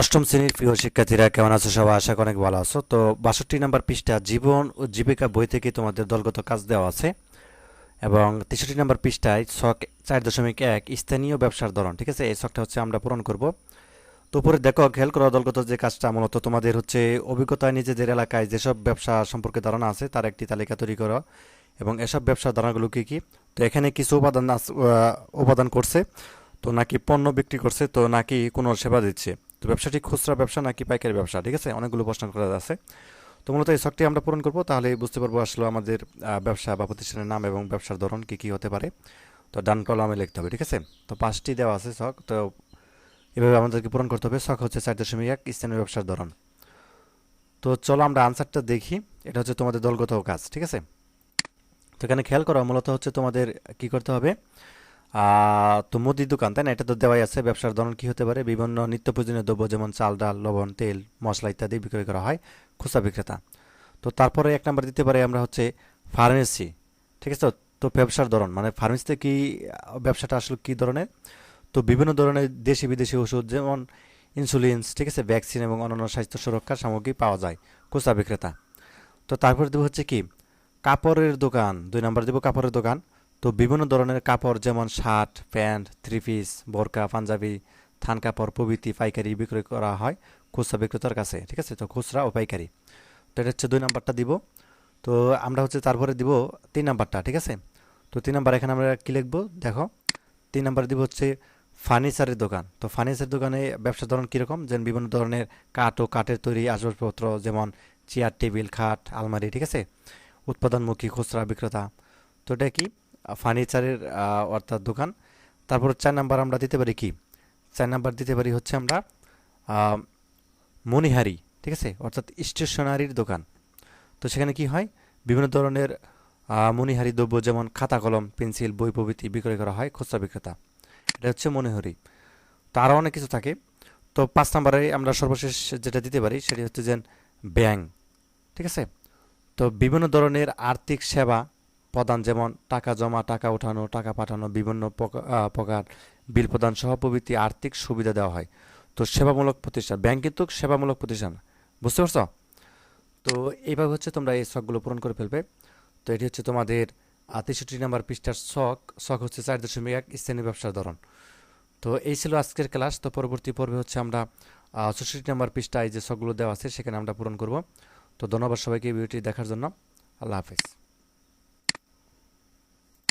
অষ্টম শ্রেণির প্রিয় শিক্ষার্থীরা, কেমন আছো সবাই? আশা অনেক ভালো আছো। তো বাষট্টি নাম্বার পৃষ্ঠা, জীবন ও জীবিকা বই থেকে তোমাদের দলগত কাজ দেওয়া আছে এবং তেষট্টি নাম্বার পৃষ্ঠায় ছক চার দশমিক এক, স্থানীয় ব্যবসার ধরন, ঠিক আছে? এই ছকটা হচ্ছে আমরা পূরণ করব। তো উপরে দেখো, খেয়াল করা, দলগত যে কাজটা মূলত তোমাদের হচ্ছে অভিজ্ঞতায় নিজেদের এলাকায় যেসব ব্যবসা সম্পর্কে ধারণা আছে তার একটি তালিকা তৈরি করো এবং এসব ব্যবসার ধারণাগুলো কী কী? তো এখানে কিছু উপাদান উপাদান করছে। তো নাকি পণ্য বিক্রি করছে, তো নাকি কোনো সেবা দিচ্ছে। তো ব্যবসাটি খুচরা ব্যবসা নাকি পাইকারি ব্যবসা? ঠিক আছে, অনেকগুলো প্রশ্ন করা আছে। তো মূলত এই ছকটি আমরা পূরণ করব তাহলে বুঝতে পারব আসলে আমাদের ব্যবসা বা প্রতিষ্ঠানের নাম এবং ব্যবসার ধরন কি কি হতে পারে। তো ডান কলমে লিখতে হবে, ঠিক আছে? তো পাঁচটি দেওয়া আছে শখ তো এভাবে আমাদেরকে পূরণ করতে হবে। শখ হচ্ছে চার দশমিক এক, স্থানীয় ব্যবসার ধরন। তো চলো আমরা আনসারটা দেখি, এটা হচ্ছে তোমাদের দলগত কাজ, ঠিক আছে? তো এখানে খেয়াল করো, মূলত হচ্ছে তোমাদের কি করতে হবে? তো মুদির দোকান, তাই না? এটা তো দেওয়াই আছে। ব্যবসার ধরন কি হতে পারে? বিভিন্ন নিত্য প্রয়োজনীয় দ্রব্য, যেমন চাল, ডাল, লবণ, তেল, মশলা ইত্যাদি বিক্রয় করা হয় খুচরা বিক্রেতা। তো তারপরে এক নাম্বার দিতে পারে আমরা হচ্ছে ফার্মেসি। ঠিক আছে তো? ব্যবসার ধরন মানে ফার্মেসিতে কি, ব্যবসাটা আসলে কী ধরনের? তো বিভিন্ন ধরনের দেশি বিদেশি ওষুধ, যেমন ইনসুলিনস ঠিক আছে, ভ্যাকসিন এবং অন্যান্য স্বাস্থ্য সুরক্ষার সামগ্রী পাওয়া যায় খুচরা বিক্রেতা। তো তারপরে দেবো হচ্ছে কি? কাপড়ের দোকান, দুই নাম্বার দেবো কাপড়ের দোকান। তো বিভিন্ন ধরনের কাপড়, যেমন শার্ট, প্যান্ট থ্রি পিস বোরকা, পাঞ্জাবি, থান কাপড় প্রভৃতি পাইকারি বিক্রয় করা হয় খুচরা বিক্রেতার কাছে, ঠিক আছে? তো খুচরা ও পাইকারি। তো এটা হচ্ছে দুই নাম্বারটা দিব। তো আমরা হচ্ছে তারপরে দিব তিন নাম্বারটা, ঠিক আছে? তো তিন নাম্বার এখানে আমরা কী লিখব? দেখো, তিন নাম্বার দিব হচ্ছে ফার্নিচারের দোকান। তো ফার্নিচার দোকানে ব্যবসার ধরন কীরকম? যেন বিভিন্ন ধরনের কাঠ ও কাঠের তৈরি আসবাবপত্র, যেমন চেয়ার, টেবিল, খাট, আলমারি, ঠিক আছে? উৎপাদনমুখী খুচরা বিক্রেতা। তো এটা কি? ফার্নিচারের অর্থাৎ দোকান। তারপর চার নাম্বার আমরা দিতে পারি কি? চার নাম্বার দিতে পারি হচ্ছে আমরা আহ, মণিহারি ঠিক আছে? অর্থাৎ স্টেশনারির দোকান। তো সেখানে কি হয়? বিভিন্ন ধরনের আহ, মণিহারি দ্রব্য যেমন খাতা কলম পেন্সিল বই প্রভৃতি বিক্রয় করা হয় খুচরা বিক্রেতা। এটা হচ্ছে মণিহারি। তো আরও অনেক কিছু থাকে। তো পাঁচ নাম্বারে আমরা সর্বশেষ যেটা দিতে পারি সেটি হচ্ছে যে ব্যাংক ঠিক আছে? তো বিভিন্ন ধরনের আর্থিক সেবা প্রদান, যেমন টাকা জমা, টাকা ওঠানো, টাকা পাঠানো, বিভিন্ন প্রকা- প্রকার বিল প্রদান সহ প্রভৃতি আর্থিক সুবিধা দেওয়া হয়। তো সেবামূলক প্রতিষ্ঠান, ব্যাংক কিন্তু সেবামূলক প্রতিষ্ঠান, বুঝতে পারছ? তো এইভাবে হচ্ছে তোমরা এই শখগুলো পূরণ করে ফেলবে। তো এটি হচ্ছে তোমাদের তেষট্টি নাম্বার পৃষ্ঠার শখ। শখ হচ্ছে চার দশমিক এক স্থানীয় ব্যবসার ধরন। তো এই ছিল আজকের ক্লাস। তো পরবর্তী পর্বে হচ্ছে আমরা চৌষট্টি নাম্বার পৃষ্ঠায় যে শখগুলো দেওয়া আছে সেখানে আমরা পূরণ করব। তো ধন্যবাদ সবাইকে ভিডিওটি দেখার জন্য। আল্লাহ হাফেজ।